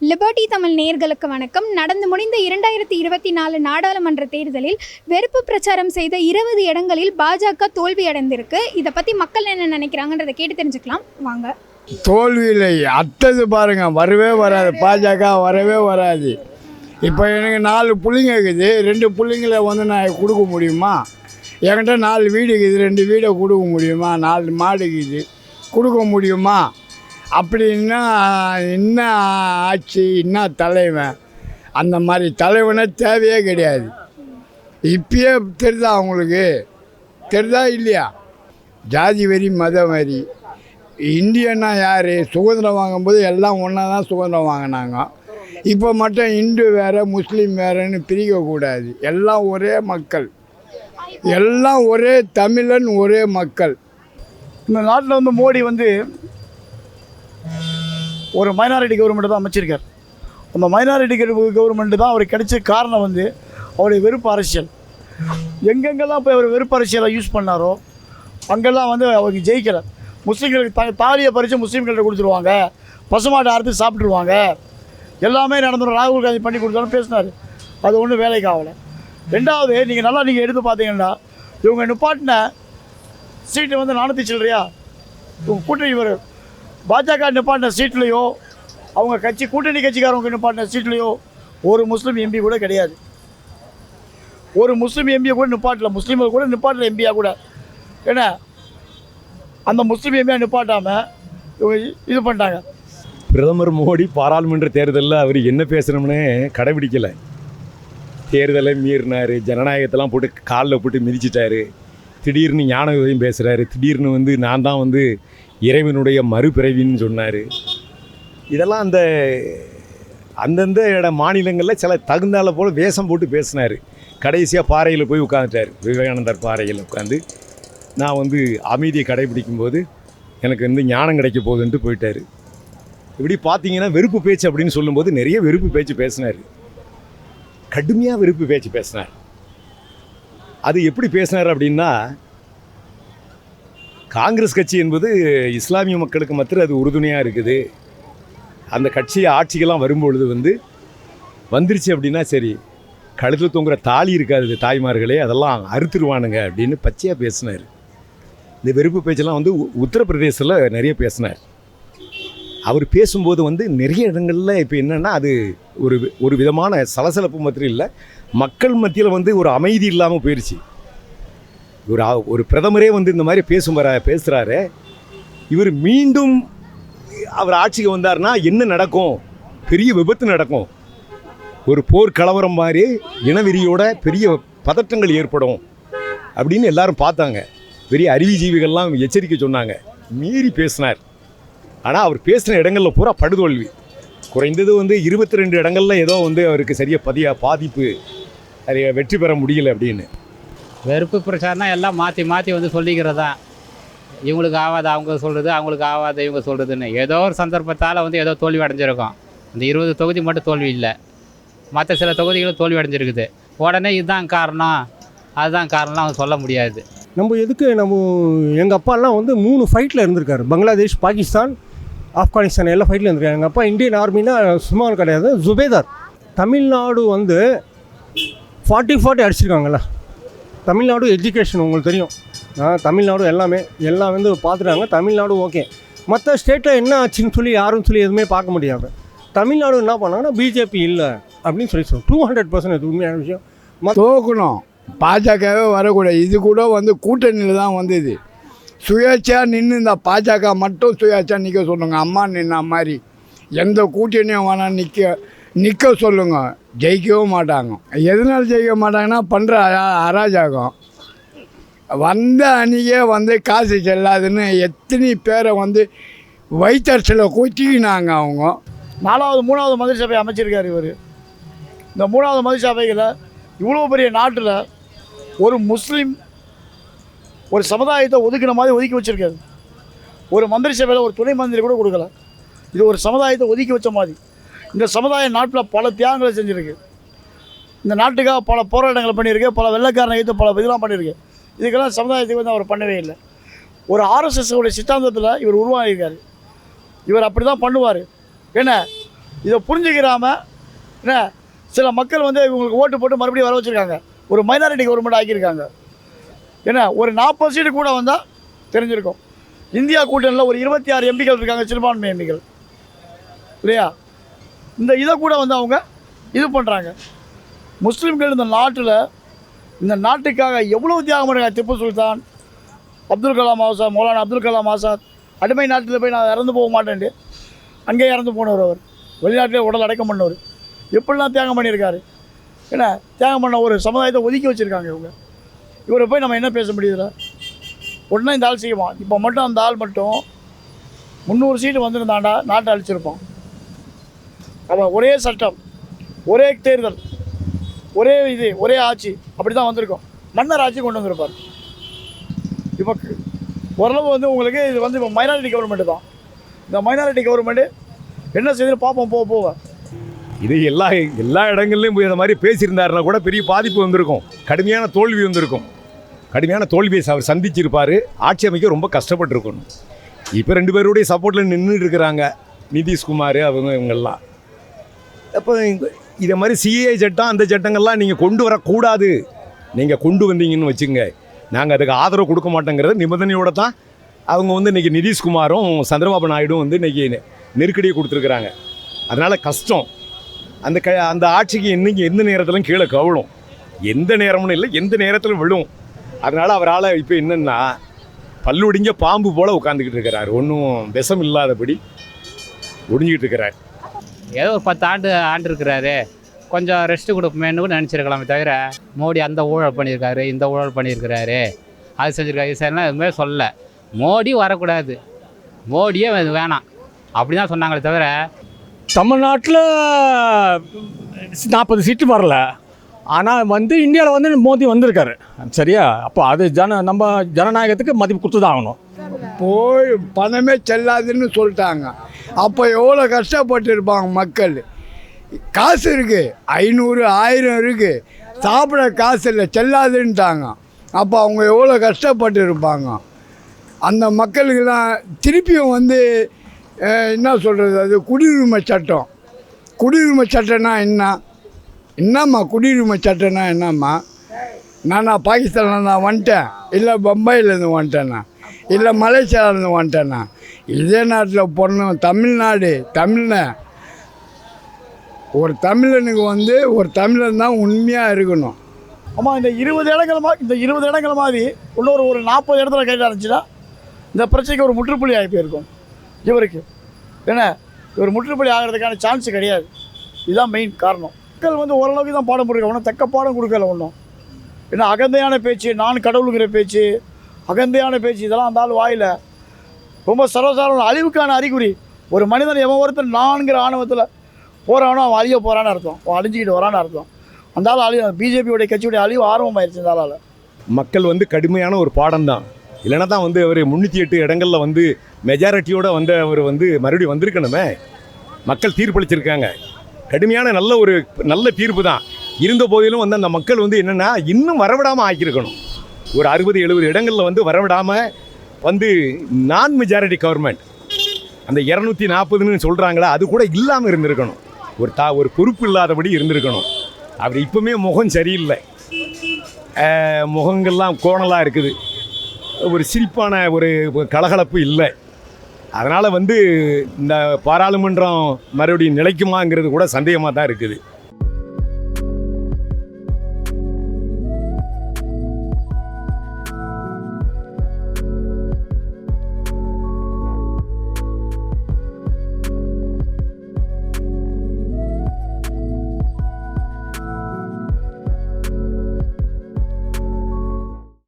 Liberty Tamil நேயர்களுக்கு வணக்கம். நடந்து முடிந்த இரண்டாயிரத்தி இருபத்தி நாலு நாடாளுமன்ற தேர்தலில் வெறுப்பு பிரச்சாரம் செய்த இருபது இடங்களில் பாஜக தோல்வி அடைந்திருக்கு. இதை பற்றி மக்கள் என்ன நினைக்கிறாங்கன்றதை கேட்டு தெரிஞ்சுக்கலாம். வாங்க. தோல்வியில் அத்தது பாருங்க வரவே வராது. பாஜக வரவே வராது. இப்போ எனக்கு நாலு புள்ளிங்க இருக்குது. ரெண்டு புள்ளிங்களை வந்து நான் கொடுக்க முடியுமா? என்கிட்ட நாலு வீடு இருக்குது. ரெண்டு வீடை கொடுக்க முடியுமா? நாலு மாடு இருக்குது. கொடுக்க முடியுமா? அப்படின்னா என்ன ஆட்சி என்ன தலைவன்? அந்த மாதிரி தலைவனே தேவையே கிடையாது. இப்பயே தெரிதா அவங்களுக்கு தெரிதா இல்லையா? ஜாதி வரி மத வரி. இந்தியன்னா யார்? சுதந்திரம் வாங்கும்போது எல்லாம் ஒன்றா தான் சுதந்திரம் வாங்கினாங்க. இப்போ மட்டும் இந்து வேறு முஸ்லீம் வேறுன்னு பிரிக்கக்கூடாது. எல்லாம் ஒரே மக்கள். எல்லாம் ஒரே தமிழன் ஒரே மக்கள். இந்த நாட்டில் வந்து மோடி வந்து ஒரு மைனாரிட்டி கவர்மெண்ட் தான் அமைச்சிருக்கார். அந்த மைனாரிட்டி கவர்மெண்ட் தான் அவருக்கு கிடைச்ச காரணம் வந்து அவருடைய வெறுப்பு அரசியல். எங்கெங்கெல்லாம் போய் அவர் வெறுப்பு அரசியலை யூஸ் பண்ணாரோ அங்கெல்லாம் வந்து அவருக்கு ஜெயிக்கலை. முஸ்லீம்களுக்கு த தாலியை பறித்து முஸ்லீம்கள்ட்ட கொடுத்துருவாங்க. பசுமாட்டை அறுத்து சாப்பிட்ருவாங்க எல்லாமே நடந்துடும் ராகுல் காந்தி பண்ணி கொடுத்தாலும் பேசினார். அது ஒன்றும் வேலைக்கு ஆகலை. ரெண்டாவது நீங்கள் நல்லா நீங்கள் எடுத்து பார்த்தீங்கன்னா இவங்க நிப்பாட்டின சீட்டு வந்து நானூற்றி சில்லறையா? இவங்க கூட்டணி இவர் பாஜக நிப்பாட்டின சீட்லேயோ அவங்க கட்சி கூட்டணி கட்சிக்காரவங்க நிப்பாட்டின சீட்லேயோ ஒரு முஸ்லீம் எம்பி கூட கிடையாது. ஒரு முஸ்லீம் எம்பியை கூட நிப்பாட்டல. முஸ்லீம்கள் கூட நிப்பாட்டல எம்பியாக கூட. ஏன்னா அந்த முஸ்லீம் எம்பியாக நிப்பாட்டாமல் இவங்க இது பண்ணிட்டாங்க. பிரதமர் மோடி பாராளுமன்ற தேர்தலில் அவர் என்ன பேசணும்னே கடைபிடிக்கலை. தேர்தலை மீறினார் ஜனநாயகத்தெல்லாம் போட்டு காலில் போட்டு மிதிச்சிட்டாரு. திடீர்னு ஞான உதயம் பேசுகிறாரு திடீர்னு வந்து நான் தான் வந்து இறைவனுடைய மறுபிறவின்னு சொன்னார். இதெல்லாம் அந்த அந்தந்த இட மாநிலங்களில் சில தகுந்தால போல் வேஷம் போட்டு பேசினார். கடைசியாக பாறையில் போய் உட்காந்துட்டார் விவேகானந்தர் பாறையில் உட்காந்து நான் வந்து அமைதியை கடைபிடிக்கும்போது எனக்கு வந்து ஞானம் கிடைக்க போகுதுன்ட்டு போயிட்டார். இப்படி பார்த்தீங்கன்னா வெறுப்பு பேச்சு அப்படின்னு சொல்லும்போது நிறைய வெறுப்பு பேச்சு பேசினார். கடுமையாக வெறுப்பு பேச்சு பேசினார். அது எப்படி பேசினார் அப்படின்னா காங்கிரஸ் கட்சி என்பது இஸ்லாமிய மக்களுக்கு மாத்திரம் அது உறுதுணையாக இருக்குது. அந்த கட்சி ஆட்சிக்கெல்லாம் வரும்பொழுது வந்து வந்துருச்சு அப்படின்னா சரி கழுத்தில் தொங்குற தாலி இருக்காது தாய்மார்களே அதெல்லாம் அறுத்துருவானுங்க அப்படின்னு பச்சையாக பேசினார். இந்த வெறுப்பு பேச்செல்லாம் வந்து உ- உத்தரப்பிரதேசத்தில் நிறைய பேசினார். அவர் பேசும்போது வந்து நிறைய இடங்களில் இப்போ என்னென்னா அது ஒரு வி- ஒரு விதமான சலசலப்பு மாத்திரம் இல்லை மக்கள் மத்தியில் வந்து ஒரு அமைதி இல்லாமல் போயிடுச்சு ஒரு ஆ- ஒரு பிரதமரே வந்து இந்த மாதிரி பேசும் வர பேசுகிறாரு இவர் மீண்டும் அவர் ஆட்சிக்கு வந்தார்னா என்ன நடக்கும்? பெரிய விபத்து நடக்கும். ஒரு போர் கலவரம் மாதிரி இனவெறியோட பெரிய பதட்டங்கள் ஏற்படும் அப்படின்னு எல்லாரும் பார்த்தாங்க. பெரிய அறிவுஜீவிகள்லாம் எச்சரிக்கை சொன்னாங்க. மீறி பேசினார். ஆனால் அவர் பேசின இடங்களில் பூரா படுதோல்வி. குறைந்தது வந்து இருபத்தி ரெண்டு இடங்களில் ஏதோ வந்து அவருக்கு சரியாக பதிய பாதிப்பு அது வெற்றி பெற முடியல அப்படின்னு. வெறுப்பு பிரச்சாரம்னா எல்லாம் மாற்றி மாற்றி வந்து சொல்லிக்கிறது? தான் இவங்களுக்கு ஆகாது அவங்க சொல்கிறது அவங்களுக்கு ஆகாது இவங்க சொல்கிறதுன்னு ஏதோ ஒரு சந்தர்ப்பத்தால் வந்து ஏதோ தோல்வி அடைஞ்சிருக்கும். இந்த இருபது தொகுதி மட்டும் தோல்வி இல்லை. மற்ற சில தொகுதிகளும் தோல்வி அடைஞ்சிருக்குது. உடனே இதுதான் காரணம். அதுதான் காரணம்லாம் அவங்க சொல்ல முடியாது. நம்ம எதுக்கு நம்ம எங்கள் அப்பாலாம் வந்து மூணு ஃபைட்டில் இருந்திருக்காரு. பங்களாதேஷ் பாகிஸ்தான் ஆப்கானிஸ்தான் எல்லா ஃபைட்டில் இருந்திருக்காரு. எங்கள் அப்பா இந்தியன் ஆர்மினா சும்மா கிடையாது. ஜுபேதார். தமிழ்நாடு வந்து ஃபார்ட்டி ஃபார்ட்டி அடிச்சிருக்காங்களே தமிழ்நாடு எஜுகேஷன் உங்களுக்கு தெரியும். தமிழ்நாடு எல்லாமே எல்லாம் வந்து பார்த்துட்டாங்க. தமிழ்நாடு ஓகே மற்ற ஸ்டேட்டில் என்ன ஆச்சுன்னு சொல்லி யாரும் சொல்லி எதுவுமே பார்க்க முடியாது. தமிழ்நாடு என்ன பண்ணாங்கன்னா பிஜேபி இல்லை அப்படின்னு சொல்லி சொல்லுவோம் டூ ஹண்ட்ரட் பர்சன்ட் உண்மையான விஷயம். தோக்கணும் பாஜகவே வரக்கூடாது. இது கூட வந்து கூட்டணியில் தான் வந்தது சுயேட்சையாக நின்று இந்த பாஜக மட்டும் சுயேட்சையாக நிற்க சொன்னாங்க அம்மா நின்ன மாதிரி. எந்த கூட்டணியும் வேணாம் நிற்க நிற்க சொல்லுங்க. ஜெயிக்கவும் மாட்டாங்க. எதனால் ஜெயிக்க மாட்டாங்கன்னா பண்ணுற அராஜகம். வந்த அணியே வந்து காசு செல்லாதுன்னு எத்தனை பேரை வந்து வயிற்றச்சில் கொத்திக்கினாங்க அவங்க. நாலாவது மூணாவது மந்திரி சபை அமைச்சிருக்கார் இவர். இந்த மூணாவது மந்திரி சபையில் இவ்வளோ பெரிய நாட்டில் ஒரு முஸ்லீம் ஒரு சமுதாயத்தை ஒதுக்கின மாதிரி ஒதுக்கி வச்சிருக்காரு. ஒரு மந்திரி சபையில் ஒரு துணை மந்திரி கூட கொடுக்கல. இது ஒரு சமுதாயத்தை ஒதுக்கி வச்ச மாதிரி. இந்த சமுதாயம் நாட்டில் பல தியாகங்களை செஞ்சுருக்கு. இந்த நாட்டுக்காக பல போராட்டங்களை பண்ணியிருக்கு பல வெள்ளக்காரனை எடுத்து பல இதெல்லாம் பண்ணியிருக்கு. இதுக்கெல்லாம் சமுதாயத்துக்கு வந்து அவர் பண்ணவே இல்லை. ஒரு ஆர்எஸ்எஸ்ஸோடைய சித்தாந்தத்தில் இவர் உருவாகியிருக்கார். இவர் அப்படி தான் பண்ணுவார். என்ன? இதை புரிஞ்சுக்கிறாம என்ன? சில மக்கள் வந்து இவங்களுக்கு ஓட்டு போட்டு மறுபடியும் வர வச்சுருக்காங்க. ஒரு மைனாரிட்டி கவர்மெண்ட் ஆக்கியிருக்காங்க. என்ன? ஒரு நாற்பது சீட்டு கூட வந்தால் தெரிஞ்சிருக்கும். இந்தியா கூட்டணியில் ஒரு இருபத்தி ஆறு எம்பிக்கள் இருக்காங்க சிறுபான்மை எம்பிக்கள். இல்லையா? இந்த இதை கூட வந்து அவங்க இது பண்ணுறாங்க முஸ்லீம்கள் இந்த நாட்டில் இந்த நாட்டுக்காக எவ்வளோ தியாகம் பண்ணுறாங்க திப்பு சுல்தான் அப்துல் கலாம் ஆசாத் மௌலானா அப்துல் கலாம் ஆசாத். அடிமை நாட்டில் போய் நான் இறந்து போக மாட்டேன்ட்டு. அங்கேயே இறந்து போனவர் அவர். வெளிநாட்டிலே உடல் அடக்கம் பண்ணவர். எப்படிலாம் தியாகம் பண்ணியிருக்காரு? என்ன தியாகம் பண்ண ஒரு சமுதாயத்தை ஒதுக்கி வச்சுருக்காங்க இவங்க. இவரை போய் நம்ம என்ன பேச முடியுதுல உடனே இந்த ஆள் செய்வான். இப்போ மட்டும் அந்த ஆள் மட்டும் முந்நூறு சீட்டு வந்திருந்தாண்டா நாட்டை அழிச்சிருப்பான். ஆமாம் ஒரே சட்டம் ஒரே தேர்தல் ஒரே இது ஒரே ஆட்சி அப்படி தான் வந்திருக்கோம். மன்னர் ஆட்சி கொண்டு வந்திருப்பார். இப்போ ஓரளவு வந்து உங்களுக்கு இது வந்து இப்போ மைனாரிட்டி கவர்மெண்ட்டு தான். இந்த மைனாரிட்டி கவர்மெண்ட்டு என்ன செய்யுதுன்னு பார்ப்போம் போக போக. இது எல்லா எல்லா இடங்கள்லையும் போய் இந்த மாதிரி பேசியிருந்தாருன்னா கூட பெரிய பாதிப்பு வந்திருக்கும். கடுமையான தோல்வி வந்திருக்கும். கடுமையான தோல்வியை அவர் சந்திச்சிருப்பார். ஆட்சி அமைக்க ரொம்ப கஷ்டப்பட்டுருக்கணும். இப்போ ரெண்டு பேருடைய சப்போர்ட்டில் நின்றுட்டு இருக்கிறாங்க. நிதிஷ்குமார் அவங்க இவங்கெல்லாம். அப்போ இதை மாதிரி சிஏ சட்டம் அந்த சட்டங்கள்லாம் நீங்கள் கொண்டு வரக்கூடாது. நீங்கள் கொண்டு வந்தீங்கன்னு வச்சுங்க நாங்கள் அதுக்கு ஆதரவு கொடுக்க மாட்டோங்கிறது நிபந்தனையோடு தான் அவங்க வந்து இன்றைக்கி நிதிஷ்குமாரும் சந்திரபாபு நாயுடும் வந்து இன்றைக்கி நெருக்கடியை கொடுத்துருக்குறாங்க. அதனால் கஷ்டம். அந்த க அந்த ஆட்சிக்கு இன்றைக்கி எந்த நேரத்திலும் கீழே கவிழும். எந்த நேரமும் இல்லை எந்த நேரத்திலும் விழும். அதனால் அவரால் இப்போ என்னென்னா பல்லுடிஞ்ச பாம்பு போல் உட்காந்துக்கிட்டு இருக்கிறார். ஒன்றும் விஷம் இல்லாதபடி ஒடிஞ்சிக்கிட்டு இருக்கிறார். ஏதோ ஒரு பத்து ஆண்டு ஆண்டு இருக்கிறாரு. கொஞ்சம் ரெஸ்ட் கொடுப்போமேன்னு கூட நினச்சிருக்கலாமே தவிர மோடி அந்த ஊழல் பண்ணியிருக்காரு இந்த ஊழல் பண்ணியிருக்கிறாரு. அது செஞ்சுருக்காரு. இது செய்யலாம் எதுவுமே சொல்லல மோடி வரக்கூடாது. மோடியே இது வேணாம். அப்படி தான் சொன்னாங்களே தவிர தமிழ்நாட்டில் நாற்பது சீட்டு வரல. ஆனால் வந்து இந்தியாவில் வந்து மோடி வந்திருக்காரு. சரியா? அப்போ அது ஜன நம்ம ஜனநாயகத்துக்கு மதிப்பு கொடுத்து தான் ஆகணும். போய் பணமே செல்லாதுன்னு சொல்லிட்டாங்க. அப்போ எவ்வளோ கஷ்டப்பட்டு இருப்பாங்க மக்கள்? காசு இருக்குது ஐநூறு ஆயிரம் இருக்குது சாப்பிட காசு இல்லை செல்லாதுன்ட்டாங்க அப்போ அவங்க எவ்வளோ கஷ்டப்பட்டு இருப்பாங்க அந்த மக்களுக்கெல்லாம் திருப்பியும் வந்து என்ன சொல்கிறது அது குடியுரிமை சட்டம். குடியுரிமை சட்டம்னா என்ன? என்னம்மா குடியுரிமை சட்டம்னா என்னம்மா? நான் பாகிஸ்தானில் நான் வந்துட்டேன் இல்லை பம்பாயிலேருந்து வந்துட்டேண்ணா இல்லை மலேசியாவிலேருந்து வந்துட்டேண்ணா இதே நாட்டில் பிறந்தவன் தமிழ்நாடு தமிழ்ன. ஒரு தமிழனுக்கு வந்து ஒரு தமிழன் தான் உண்மையாக இருக்கணும். ஆமாம் இந்த இருபது இடங்கள் மா இந்த இருபது இடங்கள் மாதிரி இன்னொரு ஒரு நாற்பது இடத்துல கையில் ஆரம்பிச்சுன்னா இந்த பிரச்சனைக்கு ஒரு முற்றுப்புள்ளி ஆகி போயிருக்கும் இவருக்கு. என்ன இவர் முற்றுப்புள்ளி ஆகிறதுக்கான சான்ஸ் கிடையாது. இதுதான் மெயின் காரணம். மக்கள் வந்து ஓரளவுக்கு தான் பாடம் கொடுக்க ஒன்றும் தக்க பாடம் கொடுக்கல ஒன்றும் ஏன்னா அகந்தையான பேச்சு நான் கடவுளுங்கிற பேச்சு அகந்தையான பேச்சு இதெல்லாம் அந்த ஆள் வாயில் ரொம்ப சர்வசாதாரண அழிவுக்கான அறிகுறி. ஒரு மனிதன் எவன் ஒருத்தன் நான்கிற ஆணவத்தில் போகிறானோ அவன் அழிய போகிறான்னு அர்த்தம். அவன் அழிஞ்சிக்கிட்டு வரான்னு அர்த்தம். அந்த ஆள் அழிவு பிஜேபியோடைய கட்சியுடைய அழிவு ஆரம்பமாயிருச்சு இந்த ஆளால் மக்கள் வந்து கடுமையான ஒரு பாடம் தான் இல்லைன்னா தான் வந்து அவர் முந்நூற்றி எட்டு இடங்களில் வந்து மெஜாரிட்டியோடு வந்த அவர் வந்து மறுபடியும் வந்திருக்கணுமே. மக்கள் தீர்ப்பளிச்சிருக்காங்க. கடுமையான நல்ல ஒரு நல்ல தீர்ப்பு தான் இருந்த போதிலும் வந்து அந்த மக்கள் வந்து என்னென்னா இன்னும் வரவிடாமல் ஆக்கியிருக்கணும். ஒரு அறுபது எழுபது இடங்களில் வந்து வரவிடாமல் வந்து நான் மெஜாரிட்டி கவர்மெண்ட் அந்த இரநூத்தி நாற்பதுன்னு சொல்கிறாங்களா அது கூட இல்லாமல் இருந்திருக்கணும். ஒரு தா ஒரு பொறுப்பு இல்லாதபடி இருந்திருக்கணும். அவர் இப்போவுமே முகம் சரியில்லை. முகங்கள்லாம் கோணலாக இருக்குது. ஒரு சிரிப்பான ஒரு கலகலப்பு இல்லை. அதனால் வந்து இந்த பாராளுமன்றம் மறுபடியும் நிலைக்குமாங்கிறது கூட சந்தேகமாக தான் இருக்குது.